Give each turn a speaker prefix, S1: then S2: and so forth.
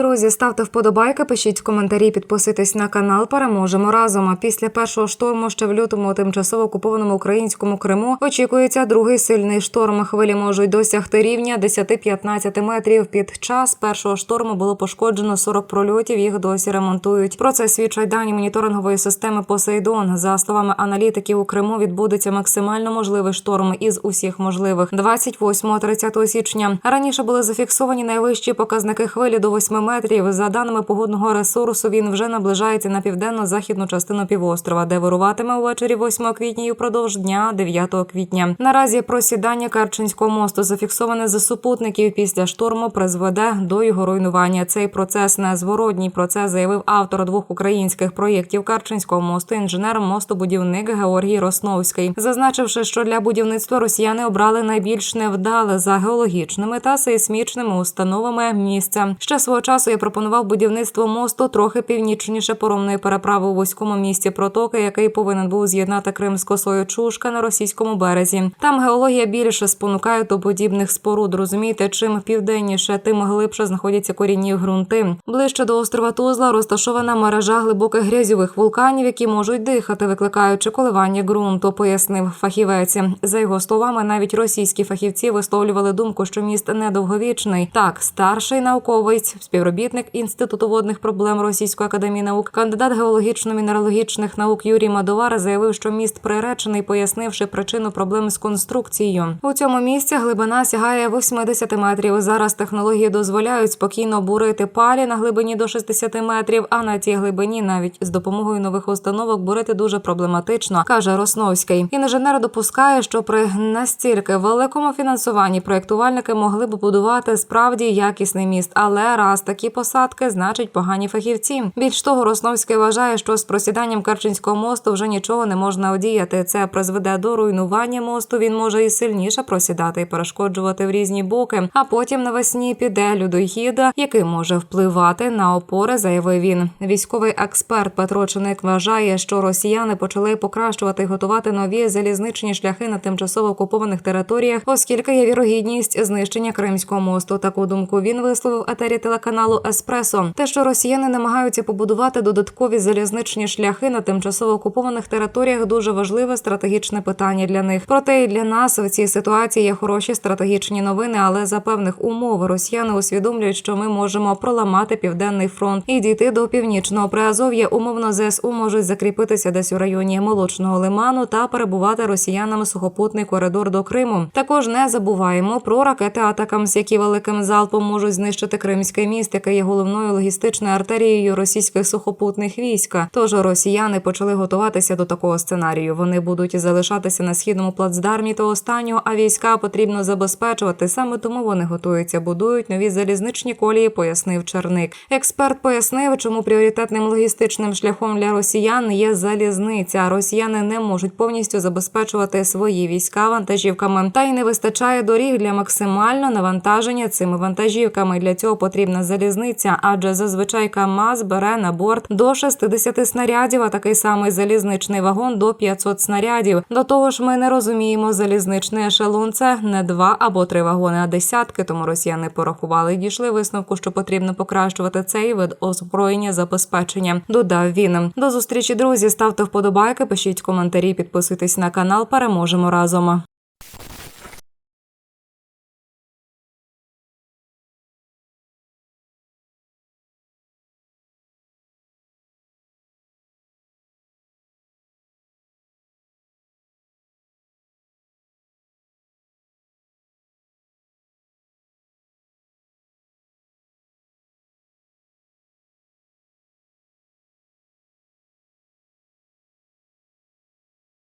S1: Друзі, ставте вподобайки, пишіть коментарі, підписуйтесь на канал. Переможемо разом. А після першого шторму ще в лютому тимчасово окупованому українському Криму очікується другий сильний шторм. Хвилі можуть досягти рівня 10-15 метрів. Під час першого шторму було пошкоджено 40 прольотів. Їх досі ремонтують. Про це свідчать дані моніторингової системи Посейдон. За словами аналітиків, у Криму відбудеться максимально можливий шторм із усіх можливих 28-30 січня. Раніше були зафіксовані найвищі показники хвилі до 8 метрів. За даними погодного ресурсу, він вже наближається на південно-західну частину півострова, де вируватиме увечері 8 квітня і впродовж дня 9 квітня. Наразі просідання Керченського мосту зафіксоване за супутників після шторму призведе до його руйнування. Цей процес незворотній процес заявив автор двох українських проєктів Керченського мосту, інженер мостобудівник Георгій Росновський, зазначивши, що для будівництва росіяни обрали найбільш невдале за геологічними та сейсмічними установами місце. Ще свого часу я пропонував будівництво мосту трохи північніше поромної переправи у вузькому місці протоки, який повинен був з'єднати Крим з косою Чушка на російському березі. Там геологія більше спонукає до подібних споруд. Розумієте, чим південніше, тим глибше знаходяться корінні ґрунти. Ближче до острова Тузла розташована мережа глибоких грязьових вулканів, які можуть дихати, викликаючи коливання ґрунту, пояснив фахівець. За його словами, навіть російські фахівці висловлювали думку, що міст недовговічний. Так, старший науковець, співробітник інституту водних проблем Російської академії наук, кандидат геологічно-мінералогічних наук Юрій Мадовар заявив, що міст приречений, пояснивши причину проблем з конструкцією. У цьому місці глибина сягає 80 метрів. Зараз технології дозволяють спокійно бурити палі на глибині до 60 метрів. А на цій глибині навіть з допомогою нових установок бурити дуже проблематично, каже Росновський. Інженер допускає, що при настільки великому фінансуванні проєктувальники могли б будувати справді якісний міст, але раз такі посадки, значить погані фахівці. Більш того, Росновський вважає, що з просіданням Керченського мосту вже нічого не можна одіяти. Це призведе до руйнування мосту. Він може і сильніше просідати і перешкоджувати в різні боки. А потім навесні піде людоїд, який може впливати на опори, заявив він. Військовий експерт Петро Чиник вважає, що росіяни почали покращувати і готувати нові залізничні шляхи на тимчасово окупованих територіях, оскільки є вірогідність знищення Кримського мосту. Таку думку він висловив етері телеканалу Еспресо. Те, що росіяни намагаються побудувати додаткові залізничні шляхи на тимчасово окупованих територіях, дуже важливе стратегічне питання для них. Проте і для нас в цій ситуації є хороші стратегічні новини, але за певних умов росіяни усвідомлюють, що ми можемо проламати південний фронт і дійти до північного Приазов'я. Умовно ЗСУ можуть закріпитися десь у районі молочного лиману та перебувати росіянам сухопутний коридор до Криму. Також не забуваємо про ракети Атакамс, які великим залпом можуть знищити Кримське міст, яке є головною логістичною артерією російських сухопутних військ. Тож росіяни почали готуватися до такого сценарію. Вони будуть залишатися на східному плацдармі до останнього, а війська потрібно забезпечувати. Саме тому вони готуються, будують нові залізничні колії, пояснив Черник. Експерт пояснив, чому пріоритетним логістичним шляхом для росіян є залізниця. Росіяни не можуть повністю забезпечувати свої війська вантажівками, та й не вистачає доріг для максимального навантаження цими вантажівками. Для цього потрібна залізниця, адже зазвичай КАМАЗ бере на борт до 60 снарядів, а такий самий залізничний вагон до 500 снарядів. До того ж, ми не розуміємо, залізничний ешелон це не два або три вагони, а десятки. Тому росіяни порахували і дійшли висновку, що потрібно покращувати цей вид озброєння забезпечення. Додав він. До зустрічі, друзі. Ставте вподобайки, пишіть коментарі, підписуйтесь на канал. Переможемо разом.